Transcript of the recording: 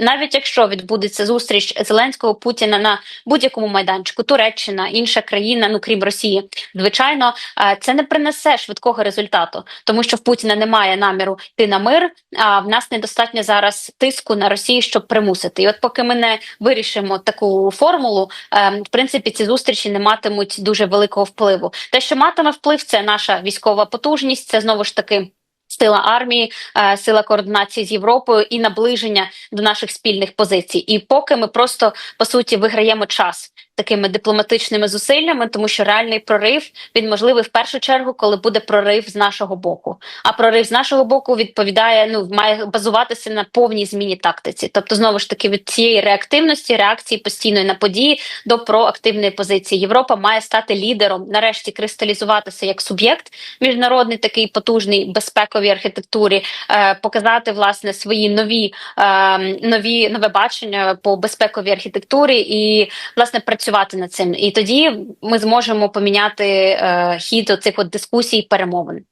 навіть якщо відбудеться зустріч Зеленського Путіна на будь-якому майданчику, Туреччина, інша країна, ну крім Росії, звичайно, е, це не принесе швидкого результату, тому що в Путіна немає наміру йти на мир. А в нас недостатньо зараз тиску на Росію, щоб примусити. І от поки ми не вирішимо таку формулу, е, в принципі, ці зустрічі не матимуть дуже великого впливу. Те, що матиме вплив, це наша військова потужність, це знову ж таки. Сила армії, е, сила координації з Європою і наближення до наших спільних позицій. І поки ми просто по суті виграємо час такими дипломатичними зусиллями, тому що реальний прорив він можливий в першу чергу, коли буде прорив з нашого боку. А прорив з нашого боку відповідає, ну має базуватися на повній зміні тактиці. Тобто, знову ж таки, від цієї реактивності, реакції постійної на події до проактивної позиції. Європа має стати лідером, нарешті кристалізуватися як суб'єкт міжнародний, такий потужний безпековій архітектурі, е, показати власне свої нові е, нові нове бачення по безпековій архітектурі і власне працювати над цим. І тоді ми зможемо поміняти е, хід оцих от дискусій, перемовин.